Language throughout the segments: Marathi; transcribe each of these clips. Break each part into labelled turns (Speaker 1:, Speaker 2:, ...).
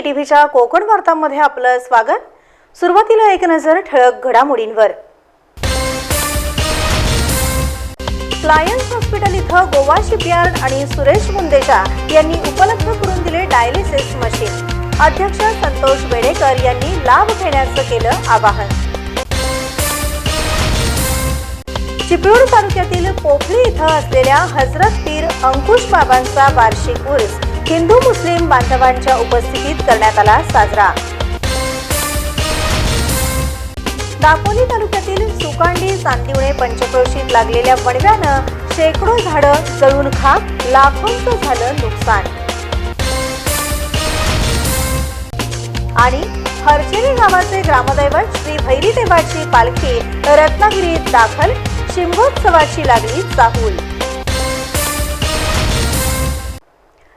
Speaker 1: नमस्कार टी व्हीच्या कोकण वार्तांमध्ये आपलं स्वागत. सुरुवातीला एक नजर ठळक घडामोडींवर. लायन्स हॉस्पिटल इथं गोवा शिपयार्ड आणि सुरेश मुंदेजा यांनी उपलब्ध करून दिले डायलिसिस मशीन. अध्यक्ष संतोष बेडेकर यांनी लाभ घेण्याचं केलं आवाहन. चिपळूण तालुक्यातील पोफळी इथं असलेल्या हजरत पीर अंकुश बाबांचा वार्षिक उर्स. हिंदू मुस्लिम बांधवांच्या उपस्थितीत करण्यात आला साजरा. दापोली तालुक्यातील सुकांडी चांदिवणे पंचक्रोशीत लागलेल्या वणव्यानं शेकडो झाडं जळून खाक लाखोंचं झालं नुकसान. आणि हरचेली गावाचे ग्रामदैवत श्री भैरी देवाची पालखी रत्नागिरीत दाखल शिमगोत्सवाची लागली चाहूल.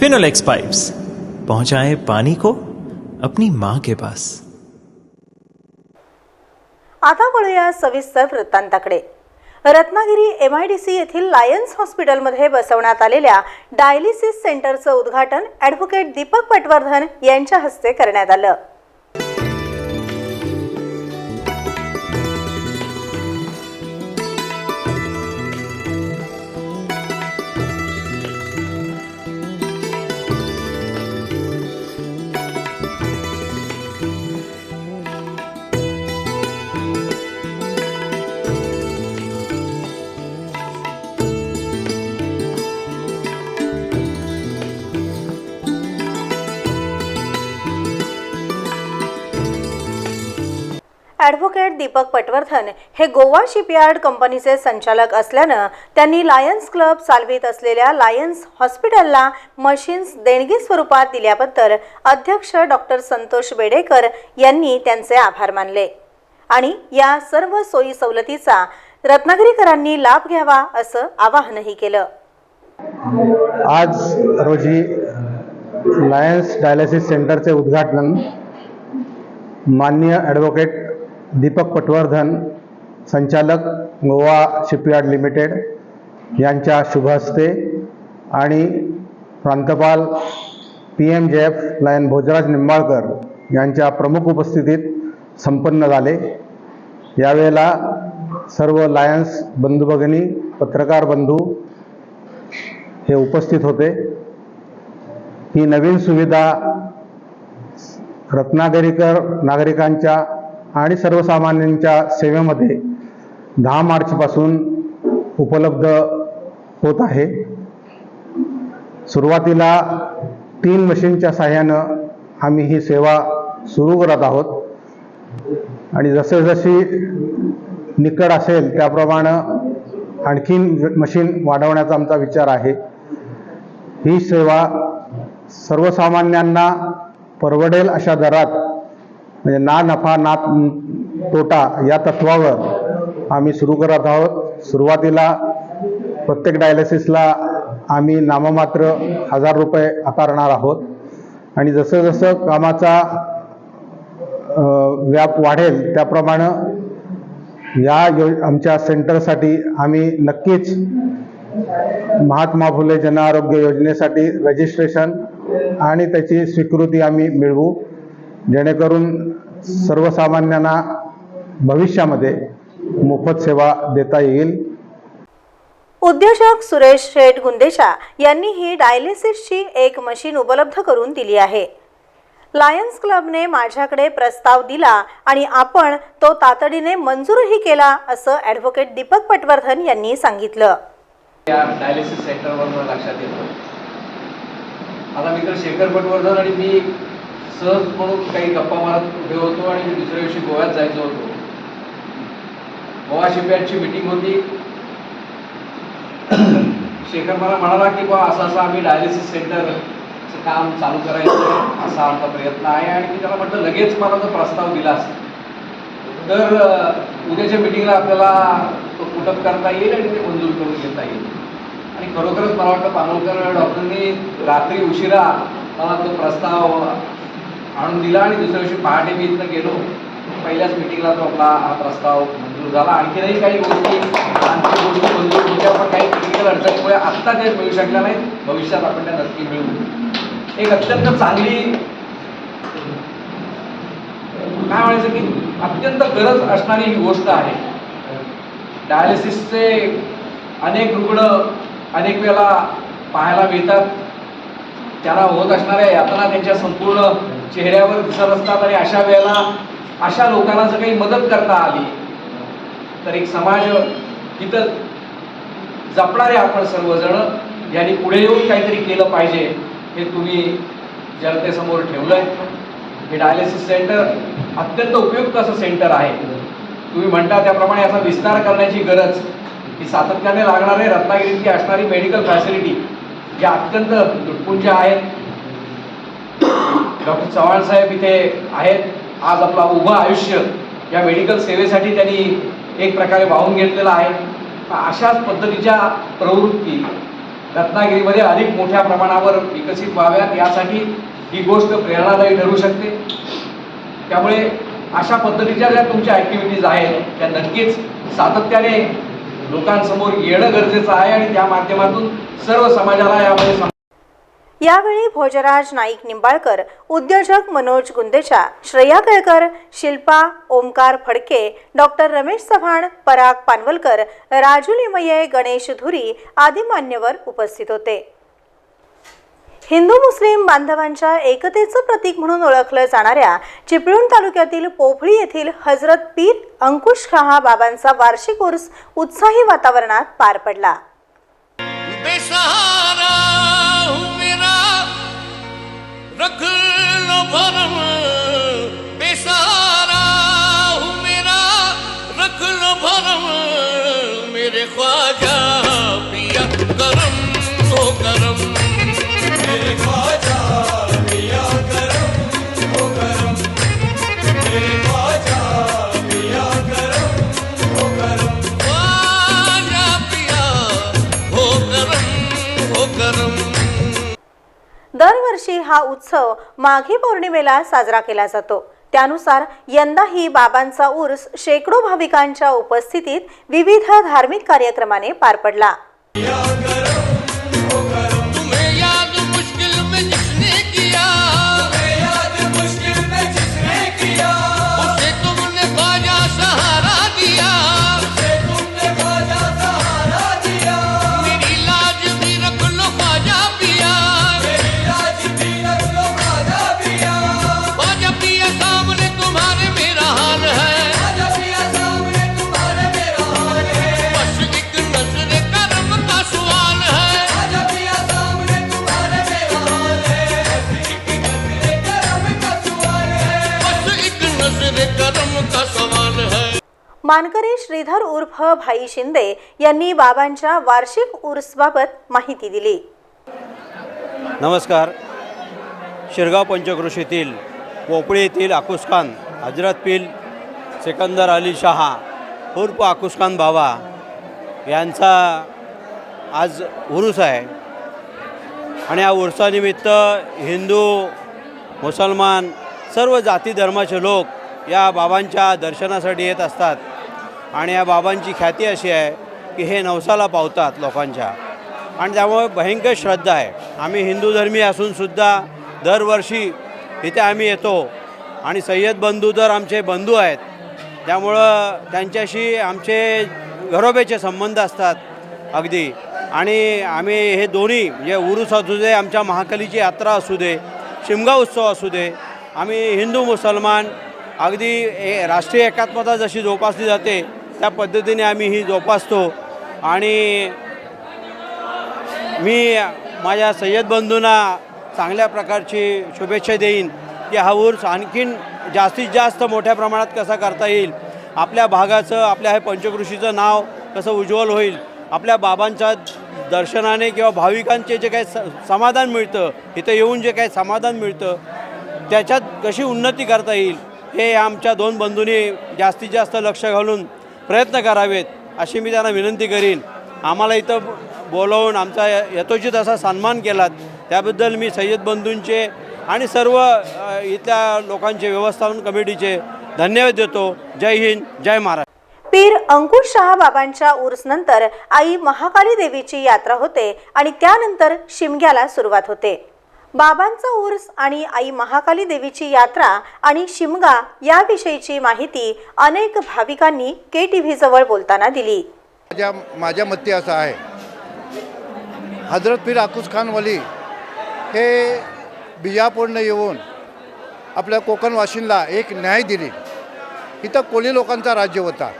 Speaker 2: फिनोलेक्स पाइप्स पहुंचाए पानी को अपनी माँ के पास।
Speaker 1: आता वळूया सविस्तर वृत्तांताकडे. Ratnagiri M I D C येथील लायन्स हॉस्पिटलमध्ये बसवण्यात आलेल्या डायलिसिस सेंटरचं उद्घाटन ॲडव्होकेट दीपक पटवर्धन यांच्या हस्ते करण्यात आलं. ॲडव्होकेट दीपक पटवर्धन हे गोवा शिपयार्ड कंपनीचे संचालक असल्यानं त्यांनी लायन्स क्लब चालवित असलेल्या लायन्स हॉस्पिटलला मशीन्स देणगी स्वरूपात दिल्याबद्दल अध्यक्ष डॉक्टर संतोष बेडेकर यांनी त्यांचे आभार मानले. आणि या सर्व सोयी सवलतीचा रत्नागिरीकरांनी लाभ घ्यावा असं आवाहनही केलं.
Speaker 3: आज रोजी लायन्स डायलिसिस सेंटरचे उद्घाटन माननीय ॲडव्होकेट दीपक पटवर्धन संचालक गोवा शिपयार्ड लिमिटेड यांच्या शुभ हस्ते आणि प्रांतपाल P M J F Lion Bhojraj Nimbalkar यांच्या प्रमुख उपस्थितीत संपन्न झाले. यावेळेला सर्व लायन्स बंधू भगिनी पत्रकार बंधू हे उपस्थित होते. ही नवीन सुविधा रत्नागिरीकर नागरिकांच्या आणि सर्वसामान्यांच्या सेवेमध्ये दहा मार्चपासून उपलब्ध होत आहे. सुरुवातीला तीन मशीनच्या साह्यानं आम्ही ही सेवा सुरू करत आहोत. आणि जसे जशी निकड असेल त्याप्रमाणे आणखीन मशीन वाढवण्याचा आमचा विचार आहे. ही सेवा सर्वसामान्यांना परवडेल अशा दरात म्हणजे ना नफा ना तोटा या तत्वावर आम्ही सुरू करत आहोत. सुरुवातीला प्रत्येक डायलिसिसला आम्ही नाममात्र हजार रुपये आकारणार आहोत. आणि जसं जसं कामाचा व्याप वाढेल त्याप्रमाणे या यो आमच्या सेंटरसाठी आम्ही नक्कीच महात्मा फुले जन आरोग्य योजनेसाठी रजिस्ट्रेशन आणि त्याची स्वीकृती आम्ही मिळवू. जेणेकरून सर्वसामान्यांना भविष्यामध्ये मोफत सेवा देता येईल.
Speaker 1: उद्योजक सुरेश शेठ गुंदेशा यांनी ही डायलिसिसची एक मशीन उपलब्ध करून दिली आहे. लायन्स क्लबने माझ्याकडे प्रस्ताव दिला आणि आपण तो तातडीने मंजूरही केला असं ॲडव्होकेट दीपक पटवर्धन यांनी सांगितलं.
Speaker 4: या डायलिसिस सेंटरवर लक्षात येतं. आता मित्र शेखर पटवर्धन आणि मी सहज म्हणून काही गप्पा मारत उभे होतो आणि मी दुसऱ्या दिवशी गोव्यात जायचो होतो. गोवा शिपयार्डची मीटिंग होती. शेखर मला म्हणाला की बा असं असं आम्ही डायलिसिस सेंटरचं काम चालू करायचं असा आमचा प्रयत्न आहे. आणि मी त्याला म्हटलं लगेच मला जर प्रस्ताव दिलास. तर उद्याच्या मिटिंगला आपल्याला तो पुटअप करता येईल आणि ते मंजूर करून घेता येईल. आणि खरोखरच मला वाटतं पानोलकर डॉक्टरनी रात्री उशिरा मला तो प्रस्ताव आणून दिला आणि दुसऱ्या दिवशी पहाटे मी इथनं गेलो. पहिल्याच मिटिंगला तो आपला हा प्रस्ताव मंजूर झाला. आणखीनही काही गोष्टी आणखी गोष्टी मंजूर होत्या पण काही टेक्निकल अडचणीमुळे आत्ता त्या मिळू शकल्या नाहीत भविष्यात आपण त्या नक्की मिळू एक अत्यंत चांगली काय म्हणायचं की अत्यंत गरज असणारी ही गोष्ट आहे. डायलिसिसचे अनेक रुग्ण अनेक वेळेला पाहायला मिळतात. त्याला होत असणाऱ्या यातना त्यांच्या संपूर्ण चेहऱ्यावर दिसत असतात आणि अशा वेळेला अशा लोकांना जर काही मदत करता आली तर एक समाज तिथं जपणारे आपण सर्वजण यांनी पुढे येऊन काहीतरी केलं पाहिजे हे तुम्ही जनतेसमोर ठेवलंय. हे डायलिसिस सेंटर अत्यंत उपयुक्त असं सेंटर आहे. तुम्ही म्हणता त्याप्रमाणे याचा विस्तार करण्याची गरज ही सातत्याने लागणारे रत्नागिरीतली असणारी मेडिकल फॅसिलिटी ज्या अत्यंत तुटपुंच्या आहेत डॉक्टर चव्हाण साहेब इथे आहेत. आज आपला उभं आयुष्य या मेडिकल सेवेसाठी त्यांनी एक प्रकारे वाहून घेतलेलं आहे. अशाच पद्धतीच्या प्रवृत्ती रत्नागिरीमध्ये अधिक मोठ्या प्रमाणावर विकसित व्हाव्यात यासाठी ही गोष्ट प्रेरणादायी ठरू शकते. त्यामुळे अशा पद्धतीच्या ज्या तुमच्या ॲक्टिव्हिटीज आहेत त्या नक्कीच सातत्याने लोकांसमोर येणं गरजेचं आहे आणि त्या माध्यमातून सर्व समाजाला यामध्ये
Speaker 1: यावेळी भोजराज नाईक निंबाळकर उद्योजक मनोज गुंदेचा श्रेया केळकर शिल्पा ओमकार फडके डॉक्टर रमेश चव्हाण पराग पानवलकर राजू लिमये गणेश धुरी आदी मान्यवर उपस्थित होते. हिंदू मुस्लिम बांधवांच्या एकतेचं प्रतीक म्हणून ओळखलं जाणाऱ्या चिपळूण तालुक्यातील पोफळी येथील हजरत पीर अंकुश खहा बाबांचा वार्षिक उर्स उत्साही वातावरणात पार पडला.
Speaker 5: நமக்கு
Speaker 1: दरवर्षी हा उत्सव माघी पौर्णिमेला साजरा केला जातो. त्यानुसार यंदाही बाबांचा उर्स शेकडो भाविकांच्या उपस्थितीत विविध धार्मिक कार्यक्रमाने पार पडला. मानकरी श्रीधर उर्फ भाई शिंदे यांनी बाबांच्या वार्षिक उर्सबाबत माहिती दिली.
Speaker 6: नमस्कार. शिरगाव पंचक्रोशीतील पोपळी येथील आकुसखान हजरत पील सिकंदर अली शहा उर्फ आकुसखान बाबा यांचा आज उरूस आहे. आणि या उर्सानिमित्त हिंदू मुसलमान सर्व जाती धर्माचे लोक या बाबांच्या दर्शनासाठी येत असतात. आणि या बाबांची ख्याती अशी आहे की हे नवसाला पावतात लोकांच्या. आणि त्यामुळे भयंकर श्रद्धा आहे. आम्ही हिंदू धर्मी असूनसुद्धा दरवर्षी इथे आम्ही येतो. आणि सय्यद बंधू तर आमचे बंधू आहेत. त्यामुळं त्यांच्याशी आमचे घरोब्याचे संबंध असतात अगदी. आणि आम्ही हे दोन्ही म्हणजे उरूस असू दे आमच्या महाकालीची यात्रा असू दे शिमगा उत्सव असू दे आम्ही हिंदू मुसलमान अगदी ए राष्ट्रीय एकात्मता जशी जोपासली जाते त्या पद्धतीने आम्ही ही जोपासतो. आणि मी माझ्या सय्यद बंधूंना चांगल्या प्रकारची शुभेच्छा देईन की हा ऊर्स आणखीन जास्तीत जास्त मोठ्या प्रमाणात कसा करता येईल आपल्या भागाचं आपल्या हे पंचकृषीचं नाव कसं उज्ज्वल होईल आपल्या बाबांच्या दर्शनाने किंवा भाविकांचे जे काही स समाधान मिळतं इथं येऊन जे काही समाधान मिळतं त्याच्यात कशी उन्नती करता येईल हे आमच्या दोन बंधूंनी जास्तीत जास्त लक्ष घालून प्रयत्न करावेत अशी मी त्यांना विनंती करीन. आम्हाला इथं बोलवून आमचा यथोचित असा सन्मान केलात. त्याबद्दल मी सय्यद बंधूंचे आणि सर्व इथल्या लोकांचे व्यवस्थापन कमिटीचे धन्यवाद देतो. जय हिंद जय महाराष्ट्र.
Speaker 1: पीर अंकुश शहा बाबांच्या उर्स नंतर आई महाकाली देवीची यात्रा होते आणि त्यानंतर शिमग्याला सुरुवात होते. बाबांचा उर्स आणि आई महाकाली देवीची यात्रा आणि शिमगा याविषयीची माहिती अनेक भाविकांनी के टी व्ही जवळ बोलताना दिली.
Speaker 7: माझ्या माझ्या मते असं आहे. हजरत पीर आकुस खान वली हे बिजापूरनं येऊन आपल्या कोकणवासींना एक न्याय दिली. इथं कोळी लोकांचा राज्य होता.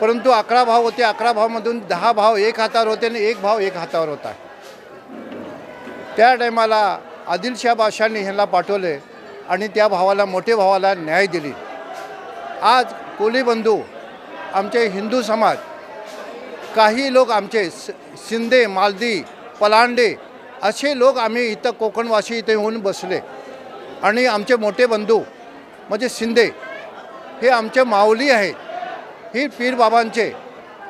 Speaker 7: परंतु अकरा भाव होते. अकरा भावमधून दहा भाव एक हातावर होते आणि एक भाव एक हातावर होता. त्या टायमाला आदिलशाह बादशाहने ह्यांना पाठवले आणि त्या भावाला मोठे भावाला न्याय दिली. आज कोली बंधू आमचे हिंदू समाज काही लोक आमचे स शिंदे मालदी पलांडे असे लोक आम्ही इथं कोकणवासी इथे येऊन बसले. आणि आमचे मोठे बंधू म्हणजे शिंदे हे आमचे माऊली आहेत. ही पीरबाबांचे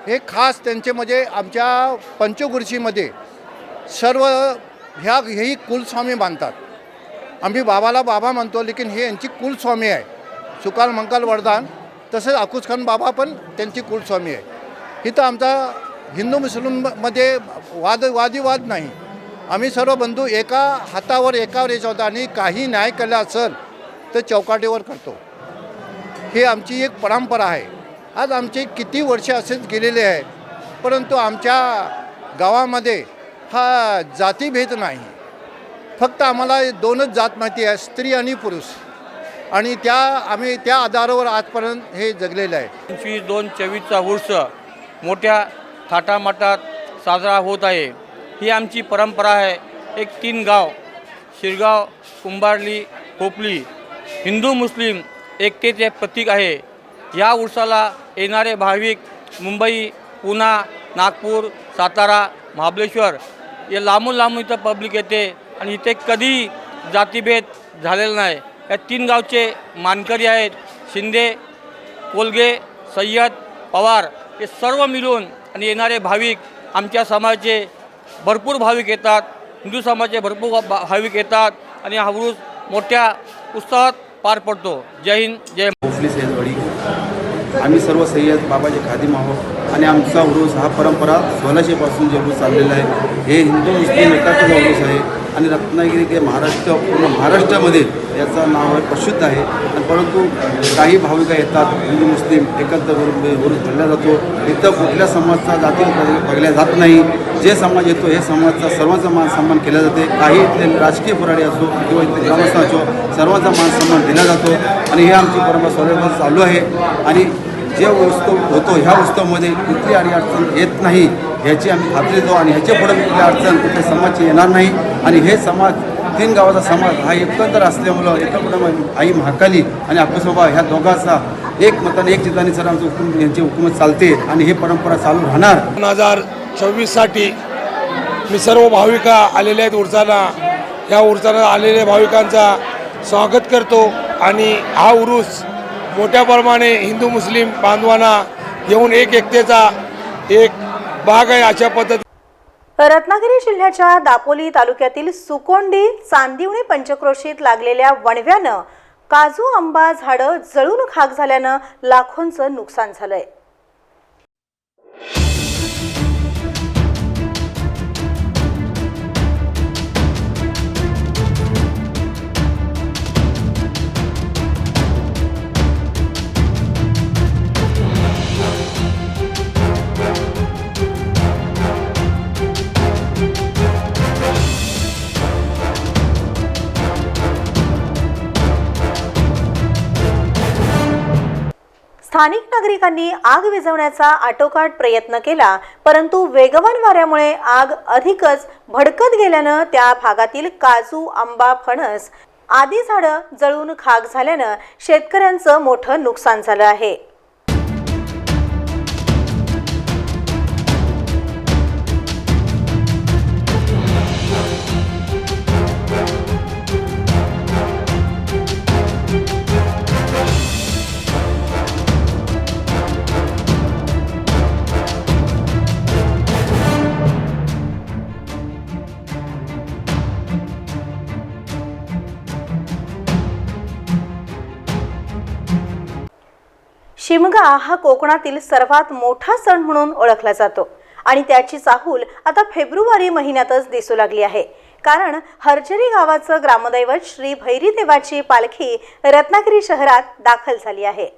Speaker 7: हे खास त्यांचे म्हणजे आमच्या पंचगुरशीमध्ये सर्व ह्या हेही कुलस्वामी मानतात. आम्ही बाबाला बाबा म्हणतो लेकिन हे यांची कुलस्वामी आहे. सुकाल मंकाल वरदान तसंच आकुसखान बाबा पण त्यांची कुलस्वामी आहे. इथं आमचा हिंदू मुस्लिममध्ये वाद वादिवाद नाही. आम्ही सर्व बंधू एका हातावर एकावर यायचा होता आणि काही न्याय केला असेल तर चौकाटीवर करतो. हे आमची एक परंपरा आहे. आज आमचे किती वर्ष असेच गेलेले आहेत परंतु आमच्या गावामध्ये हा जातीभेद नाही. फक्त आम्हाला दोनच जात माहिती आहे स्त्री आणि पुरुष. आणि त्या आम्ही त्या आधारावर आजपर्यंत हे जगलेलं आहे.
Speaker 8: पंचवीस दोन चोवीसचा उर्स मोठ्या थाटामाटात साजरा होत आहे. ही आमची परंपरा आहे. एक तीन गाव शिरगाव कुंभारली खोपली हिंदू मुस्लिम एकतेचे प्रतीक आहे. या उर्साला येणारे भाविक मुंबई पुणा नागपूर सातारा महाबळेश्वर या लांबून लांबून इथं पब्लिक येते आणि इथे कधी जातीभेद झालेला नाही. या तीन गावचे मानकरी आहेत शिंदे कोलगे सय्यद पवार हे सर्व मिळून आणि येणारे भाविक आमच्या समाजाचे भरपूर भाविक येतात हिंदू समाजाचे भरपूर भा- भाविक येतात आणि हा मोठ्या उत्साहात पार पडतो. जय हिंद जय
Speaker 9: भोसले आम्ही सर्व सय्यद बाबाचे खादिम आहोत. आणि आमचा उरूस हा परंपरा सोलाशेपासून जे उरूस चाललेला आहे हे हिंदू मुस्लिम एकाचा उरूस आहे. आणि रत्नागिरी ते महाराष्ट्र पूर्ण महाराष्ट्रामध्ये याचं नाव आहे प्रसिद्ध आहे. आणि परंतु काही भाविका येतात हिंदू मुस्लिम एकत्र करून उरूस भरला जातो. इथं कुठल्या समाजचा जाती बघल्या जात नाही. जे समाज येतो हे समाजचा सर्वांचा मान सन्मान केला जाते. काही इथले राजकीय पुराडे असो किंवा इथले ग्रामस्थ असो सर्वांचा मान सन्मान दिला जातो. आणि हे आमची परंपरा सर्वांवर चालू आहे. आणि जे उत्सव होतो ह्या उत्सवामध्ये कुठली आणि अडचण येत नाही ह्याची आम्ही खात्री देतो आणि ह्याच्या पुढे कुठली अडचण कुठल्या समाजाची येणार नाही. आणि हे समाज तीन गावाचा समाज हा एकत्र असल्यामुळं एकत्र आई महाकाली आणि अक्कसोबा ह्या दोघांचा एक मताने एक चिताने सर आमचं हुकूम यांची हुकूमत चालते आणि हे परंपरा चालू राहणार.
Speaker 10: दोन हजार चोवीससाठी मी सर्व भाविका आलेल्या आहेत उर्जाना या उर्जाना आलेल्या भाविकांचा स्वागत करतो आणि हा उरूस मोठ्या प्रमाणे हिंदू मुस्लिम बांधवांना घेऊन एक एकतेचा एक भाग आहे अशा पद्धती
Speaker 1: रत्नागिरी जिल्ह्याच्या दापोली तालुक्यातील सुकोंडी चांदिवणी पंचक्रोशीत लागलेल्या वणव्यानं काजू आंबा झाडं जळून खाक झाल्यानं लाखोंचं नुकसान झालंय. नागरिकांनी आग विझवण्याचा आटोकाट प्रयत्न केला परंतु वेगवान वाऱ्यामुळे आग अधिकच भडकत गेल्यानं त्या भागातील काजू आंबा फणस आदी झाडं जळून खाक झाल्यानं शेतकऱ्यांचं मोठं नुकसान झालं आहे. शिमगा हा कोकणातील सर्वात मोठा सण म्हणून ओळखला जातो. आणि त्याची चाहूल आता फेब्रुवारी महिन्यातच दिसू लागली आहे. कारण हरजरी गावाचं ग्रामदैवत श्री भैरी देवाची पालखी रत्नागिरी शहरात दाखल झाली आहे.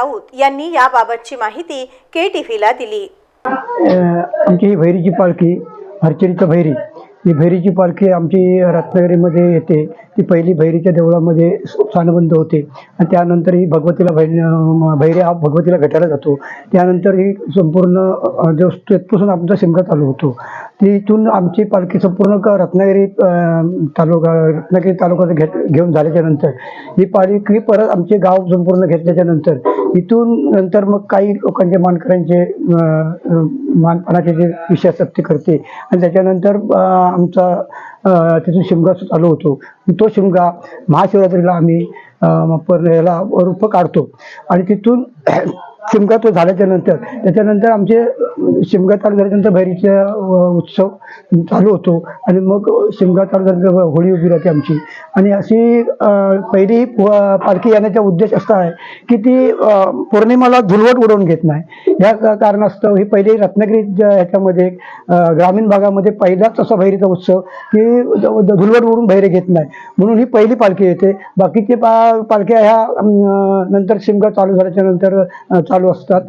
Speaker 1: राऊत यांनी याबाबतची माहिती के टीव्हीला दिली
Speaker 11: आमची ही भैरीची पालखी हरचरीचं भैरी ही भैरीची पालखी आमची रत्नागिरीमध्ये येते. ती पहिली भैरीच्या देवळामध्ये स्थानबंद होते. आणि त्यानंतर ही भगवतीला भै भैरी हा भगवतीला भेटायला जातो. त्यानंतर ही संपूर्ण अ, आमचा शिमगा चालू होतो. तिथून आमची पालखी संपूर्ण क- रत्नागिरी तालुका रत्नागिरी तालुक्याचं घेत घेऊन झाल्याच्यानंतर. ही पालखी परत आमचे गाव संपूर्ण घेतल्याच्या नंतर. इथून नंतर मग काही लोकांचे मानकऱ्यांचे मानपणाचे जे विषय असतात ते करते. आणि त्याच्यानंतर आमचा तिथून शिमगा चालू होतो. तो शिमगा महाशिवरात्रीला आम्ही पर याला रूप काढतो. आणि तिथून शिमगा तो झाल्याच्यानंतर. त्याच्यानंतर आमचे शिमगा चालू झाल्यानंतर भैरीचा उत्सव चालू होतो. आणि मग शिमगा चालू झाल्यानंतर होळी उभी राहते आमची. आणि अशी पहिली पालखी येण्याचा उद्देश असा आहे की ती पौर्णिमाला धुलवट उडवून घेत नाही. या कारणास्तव ही पहिली रत्नागिरी ह्याच्यामध्ये ग्रामीण भागामध्ये पहिलाच असा भैरीचा उत्सव की धुलवट उडून भैरे घेत नाही. म्हणून ही पहिली पालखी येते. बाकीचे पा पालख्या ह्या नंतर शिमगा चालू झाल्याच्यानंतर चालू असतात.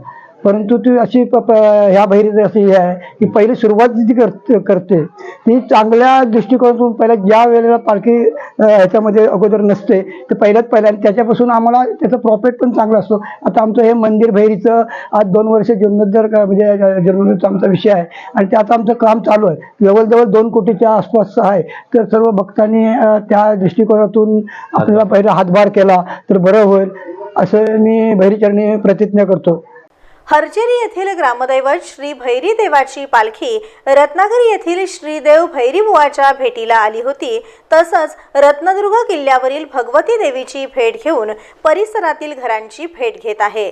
Speaker 11: परंतु ती अशी प- ह्या बहिरीची अशी हे आहे की पहिली सुरुवात जी करते करते ती चांगल्या दृष्टिकोनातून पहिल्या ज्या वेळेला पालखी ह्याच्यामध्ये अगोदर नसते ते पहिल्याच पहिल्या आणि त्याच्यापासून आम्हाला त्याचं प्रॉफिट पण चांगला असतो. आता आमचं हे मंदिर भैरीचं आज दोन वर्ष जीर्णोद्धार म्हणजे जीर्णोद्धारचा आमचा विषय आहे. आणि त्याचं आमचं काम चालू आहे. जवळजवळ दोन कोटीच्या आसपास आहे. तर सर्व भक्तांनी त्या दृष्टिकोनातून आपल्याला पहिला हातभार केला तर बरं होईल. असं मी भैरीचरणी प्रतिज्ञा करतो.
Speaker 1: हरजेरी येथील ग्रामदैवत श्री भैरी देवाची पालखी रत्नागिरी येथील श्रीदेव भैरीबुवाच्या भेटीला आली होती. तसंच रत्नदुर्ग किल्ल्यावरील भगवती देवीची भेट घेऊन परिसरातील घरांची भेट घेत आहे.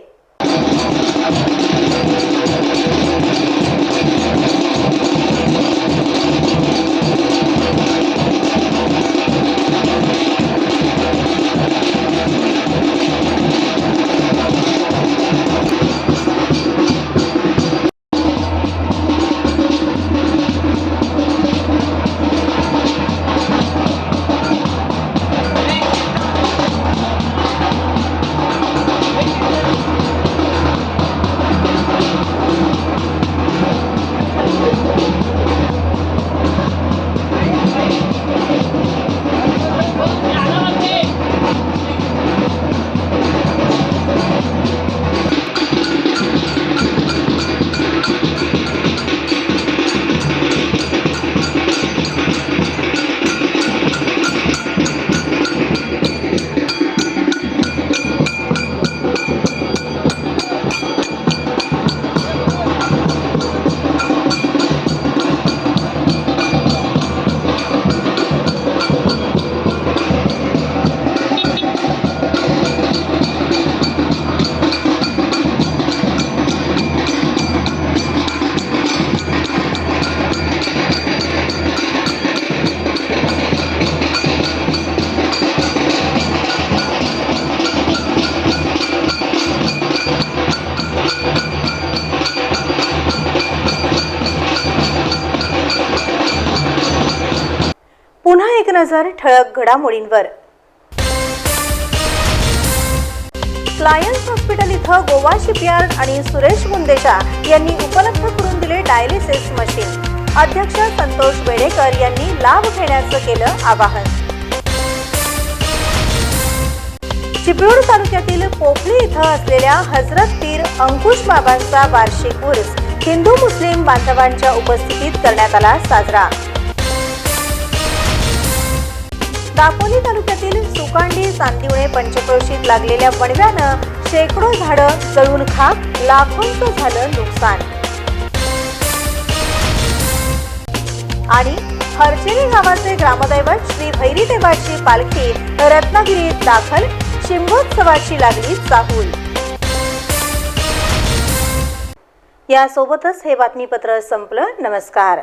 Speaker 1: नजर ठळक घडामोडींवर. लायन्स हॉस्पिटल इथं गोवा शिपयार्ड आणि सुरेश मुंदेजा यांनी उपलब्ध करून दिले डायलिसिस मशीन अध्यक्ष संतोष बेडेकर यांनी लाभ घेण्याचं केलं आवाहन. चिपळूण तालुक्यातील पोफली इथं असलेल्या हजरत पीर अंकुश बाबांचा वार्षिक उर्स हिंदू मुस्लिम बांधवांच्या उपस्थितीत करण्यात आला साजरा. दापोली तालुक्यातील सुकांडी चांदिवणे पंचक्रोशीत लागलेल्या वणव्यानं शेकडो झाडं जळून खाक लाखोंचं झालं नुकसान. आणि हरचेली गावाचे ग्रामदैवत श्री भैरी देवाची पालखी रत्नागिरीत दाखल शिमगोत्सवाची लागली चाहूल. यासोबतच हे बातमीपत्र संपलं. नमस्कार.